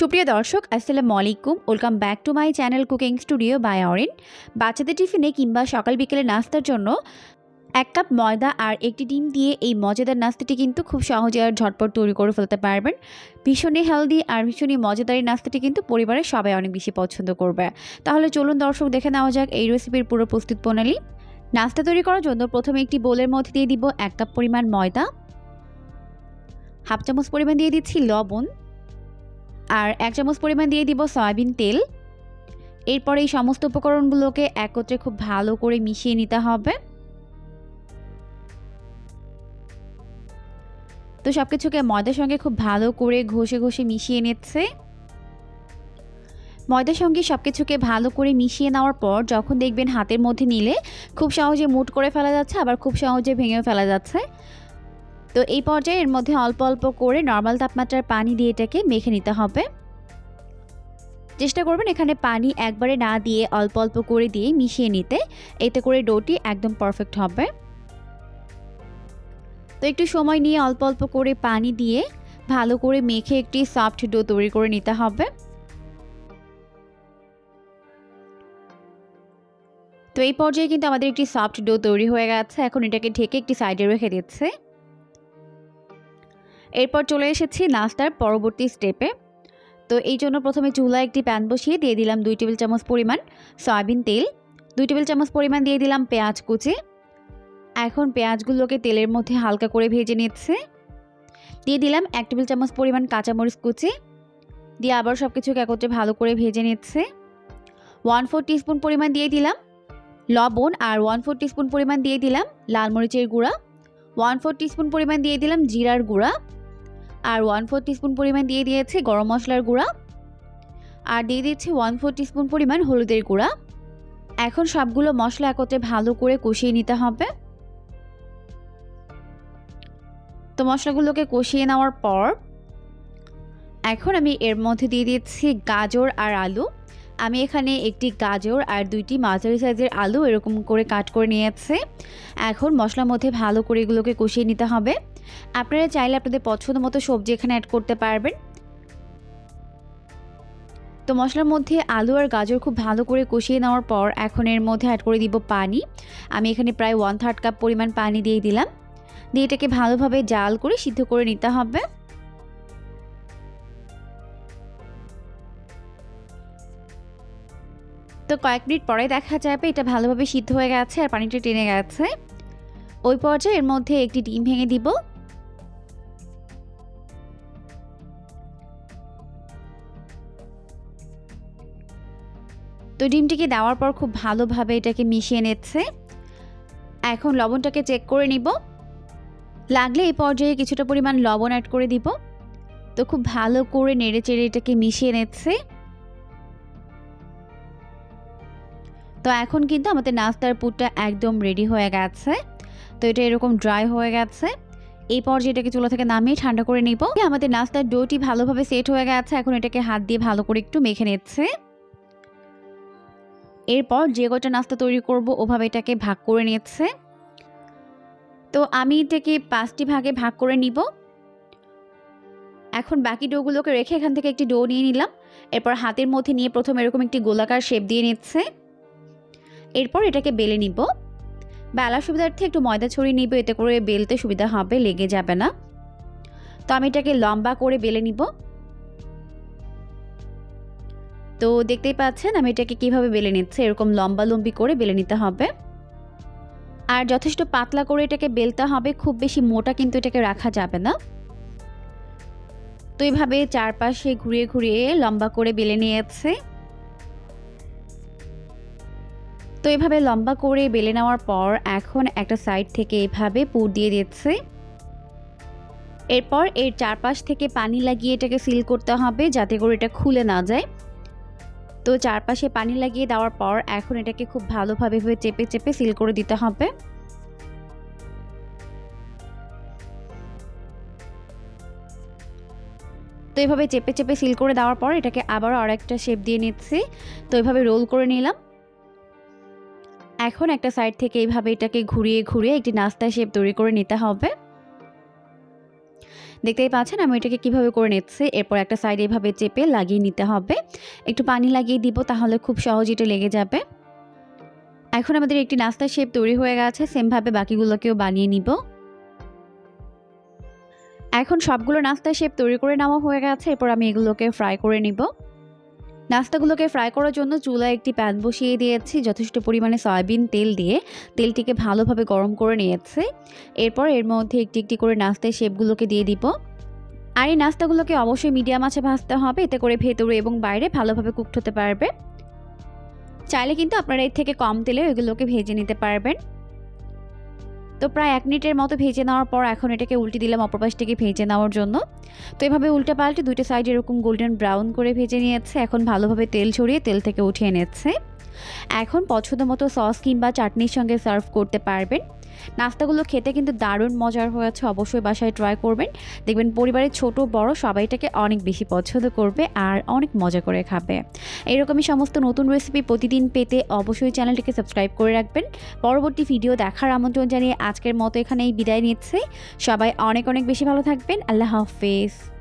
সুপ্রিয় দর্শক, আসসালামু আলাইকুম। Welcome back to my channel cooking studio by Orin বাচ্চাদের টিফিনে কিংবা সকাল বিকেলে নাস্তার জন্য এক কাপ ময়দা আর একটি ডিম দিয়ে এই মজাদার নাস্তাটি কিন্তু খুব সহজে আর ঝটপট তৈরি করে ফেলতে পারবেন। ভীষণই হেলদি আর ভীষণই মজাদার নাস্তাটি কিন্তু পরিবারের সবাই অনেক বেশি পছন্দ করবে। তাহলে চলুন দর্শক, দেখে নেওয়া যাক এই রেসিপির পুরো প্রস্তুত প্রণালী। নাস্তা তৈরি করার জন্য প্রথমে একটি বোলের মধ্যে দিয়ে দিব এক কাপ পরিমাণ ময়দা। হাফ চামচ পরিমাণ দিয়ে দিচ্ছি লবণ। আর এক চামচ পরিমাণ দিয়ে দিব সয়াবিন তেল। এরপর এই সমস্ত উপকরণগুলোকে একত্রে খুব ভালো করে মিশিয়ে নিতে হবে। তো সব কিছুকে ময়দার সঙ্গে খুব ভালো করে ঘষে ঘষে মিশিয়ে নিচ্ছে। ময়দার সঙ্গে সব কিছুকে ভালো করে মিশিয়ে নেওয়ার পর যখন দেখবেন হাতের মধ্যে নিলে খুব সহজে মুট করে ফেলা যাচ্ছে, আবার খুব সহজে ভেঙেও ফেলা যাচ্ছে। তো এই পর্যায়ে এর মধ্যে অল্প অল্প করে নর্মাল তাপমাত্রার পানি দিয়ে এটাকে মেখে নিতে হবে। চেষ্টা করবেন এখানে পানি একবারে না দিয়ে অল্প অল্প করে দিয়ে মিশিয়ে নিতে। এতে করে ডোটি একদম পারফেক্ট হবে। তো একটু সময় নিয়ে অল্প অল্প করে পানি দিয়ে ভালো করে মেখে একটি সফট ডো তৈরি করে নিতে হবে। তো এই পর্যায়ে কিন্তু আমাদের একটি সফট ডো তৈরি হয়ে গেছে। এখন এটাকে ঢেকে একটি সাইডে রেখে দিচ্ছে। এরপর চলে এসেছি নাস্তার পরবর্তী স্টেপে তো এই জন্য প্রথমে চুলায় একটি প্যান বসিয়ে দিয়ে দিলাম দুই টেবিল চামচ পরিমাণ সয়াবিন তেল। দুই টেবিল চামচ পরিমাণ দিয়ে দিলাম পেঁয়াজ কুচি। এখন পেঁয়াজগুলোকে তেলের মধ্যে হালকা করে ভেজে নিচ্ছে। দিয়ে দিলাম এক টেবিল চামচ পরিমাণ কাঁচামরিচ কুচি। দিয়ে আবার সব কিছুকে একত্রে ভালো করে ভেজে নিচ্ছে। ওয়ান ফোর টিস্পুন পরিমাণ দিয়ে দিলাম লবণ আর ওয়ান ফোর টিস্পুন পরিমাণ দিয়ে দিলাম লাল মরিচের গুঁড়া। ওয়ান ফোর টিস্পুন পরিমাণ দিয়ে দিলাম জিরার গুঁড়া। আর ওয়ান ফোর টিস্পুন পরিমাণ দিয়ে দিয়েছি গরম মশলার গুঁড়া। আর দিয়ে দিচ্ছি ওয়ান ফোর টিস্পুন পরিমাণ হলুদের গুঁড়া। এখন সবগুলো মশলা একত্রে ভালো করে কষিয়ে নিতে হবে। তো মশলাগুলোকে কষিয়ে নেওয়ার পর, এখন আমি এর মধ্যে দিয়ে দিচ্ছি গাজর আর আলু। আমি এখানে একটি গাজর আর দুইটি মাঝারি সাইজের আলু এরকম করে কাট করে নিয়েছে। এখন মশলার মধ্যে ভালো করে এগুলোকে কষিয়ে নিতে হবে। আপনারা চাইলে আপনাদের পছন্দ মতো সবজি এখানে অ্যাড করতে পারবেন। তো মশলার মধ্যে আলু আর গাজর খুব ভালো করে কষিয়ে নেওয়ার পর এখন এর মধ্যে অ্যাড করে দিব পানি। আমি এখানে প্রায় ওয়ান থার্ড কাপ পরিমাণ পানি দিয়ে দিলাম। দিয়ে এটাকে ভালোভাবে জাল করে সিদ্ধ করে নিতে হবে। তো কয়েক মিনিট পরে দেখা যাবে, এটা ভালোভাবে সিদ্ধ হয়ে গেছে আর পানিটা টেনে গেছে। ওই পর্যায়ে এর মধ্যে একটি ডিম ভেঙে দিব। তো ডিমটিকে দেওয়ার পর খুব ভালোভাবে এটাকে মিশিয়ে নিচ্ছে। এখন লবণটাকে চেক করে নিব। লাগলে এই পর্যায়ে কিছুটা পরিমাণ লবণ অ্যাড করে দিব। তো খুব ভালো করে নেড়ে চেড়ে এটাকে মিশিয়ে নিচ্ছে। তো এখন কিন্তু আমাদের নাস্তার পুরটা একদম রেডি হয়ে গেছে। তো এটা এরকম ড্রাই হয়ে গেছে। এই পর্যায়ে এটাকে চুলা থেকে নামিয়ে ঠান্ডা করে নিব। আমাদের নাস্তার ডোটি ভালোভাবে সেট হয়ে গেছে। এখন এটাকে হাত দিয়ে ভালো করে একটু মেখে নিচ্ছে। এরপর যে কটা নাস্তা তৈরি করব, ওভাবে এটাকে ভাগ করে নিচ্ছে। তো আমি এটাকে পাঁচটি ভাগে ভাগ করে নিব। এখন বাকি ডোগুলোকে রেখে এখান থেকে একটি ডো নিয়ে নিলাম। এরপর হাতের মধ্যে নিয়ে প্রথম এরকম একটি গোলাকার শেপ দিয়ে নিচ্ছে। এরপর এটাকে বেলে নিব। বেলার সুবিধার্থে একটু ময়দা ছড়িয়ে নিব, এতে করে বেলতে সুবিধা হবে, লেগে যাবে না। তো আমি এটাকে লম্বা করে বেলে নিব। তো দেখতেই পাচ্ছেন আমি এটাকে কীভাবে বেলে নিচ্ছে, এরকম লম্বা লম্বি করে বেলে নিতে হবে। আর যথেষ্ট পাতলা করে এটাকে বেলতে হবে, খুব বেশি মোটা কিন্তু এটাকে রাখা যাবে না। তো এইভাবে চারপাশে ঘুরিয়ে ঘুরিয়ে লম্বা করে বেলে নিয়েছে। তো এভাবে লম্বা করে বেলে নেওয়ার পর এখন একটা সাইড থেকে এভাবে পুর দিয়ে দিচ্ছে। এরপর এর চারপাশ থেকে পানি লাগিয়ে এটাকে সিল করতে হবে যাতে করে এটা খুলে না যায়। তো চারপাশে পানি লাগিয়ে দেওয়ার পর এখন এটাকে খুব ভালোভাবে চেপে চেপে সিল করে দিতে হবে। তো এভাবে চেপে চেপে সিল করে দেওয়ার পর এটাকে আবারও আরেকটা শেপ দিয়ে নিচ্ছি। তো এভাবে রোল করে নিলাম। এখন একটা সাইড থেকে এইভাবে এটাকে ঘুরিয়ে ঘুরিয়ে একটি নাস্তা শেপ তৈরি করে নিতে হবে। দেখতেই পাচ্ছেন, আমি এটাকে কীভাবে করে নিচ্ছি। এরপর একটা সাইডে এভাবে চেপে লাগিয়ে নিতে হবে। একটু পানি লাগিয়ে দিব, তাহলে খুব সহজ এটা লেগে যাবে। এখন আমাদের একটি নাস্তার শেপ তৈরি হয়ে গেছে, সেমভাবে বাকিগুলোকেও বানিয়ে নিব। এখন সবগুলো নাস্তার শেপ তৈরি করে নেওয়া হয়ে গেছে, এরপর আমি এগুলোকে ফ্রাই করে নিব। নাস্তাগুলোকে ফ্রাই করার জন্য চুলায় একটি প্যান বসিয়ে দিয়েছি। যথেষ্ট পরিমাণে সয়াবিন তেল দিয়ে তেলটিকে ভালোভাবে গরম করে নিয়েছে। এরপর এর মধ্যে একটি একটি করে নাস্তায় শেপগুলোকে দিয়ে দিব। আর এই নাস্তাগুলোকে অবশ্যই মিডিয়াম আছে ভাজতে হবে। এতে করে ভেতরে এবং বাইরে ভালোভাবে কুকড হতে পারবে। চাইলে কিন্তু আপনারা এর থেকে কম তেলে ওইগুলোকে ভেজে নিতে পারবেন। তো প্রায় এক মিনিটের মতো ভেজে নেওয়ার পর এখন এটাকে উল্টে দিলাম অপর পাশটাকে ভেজে নেওয়ার জন্য। তো এভাবে উল্টে পাল্টে দুইটা সাইড এরকম গোল্ডেন ব্রাউন করে ভেজে নিয়েছে। এখন ভালোভাবে তেল ছড়িয়ে তেল থেকে উঠিয়ে নিচ্ছে। এখন পছন্দ মতো সস কিংবা চাটনির সঙ্গে সার্ভ করতে পারবেন। নাস্তাগুলো খেতে কিন্তু দারুণ মজার হয়েছে অবশ্যই বাসায় ট্রাই করবেন। দেখবেন পরিবারের ছোট, বড় সবাইটাকে অনেক বেশি পছন্দ করবে আর অনেক মজা করে খাবে। এরকমই সমস্ত নতুন রেসিপি প্রতিদিন পেতে অবশ্যই চ্যানেলটিকে সাবস্ক্রাইব করে রাখবেন। পরবর্তী ভিডিও দেখার আমন্ত্রণ জানিয়ে আজকের মতো এখানেই বিদায় নিচ্ছে। সবাই অনেক অনেক বেশি ভালো থাকবেন। আল্লাহ হাফেজ।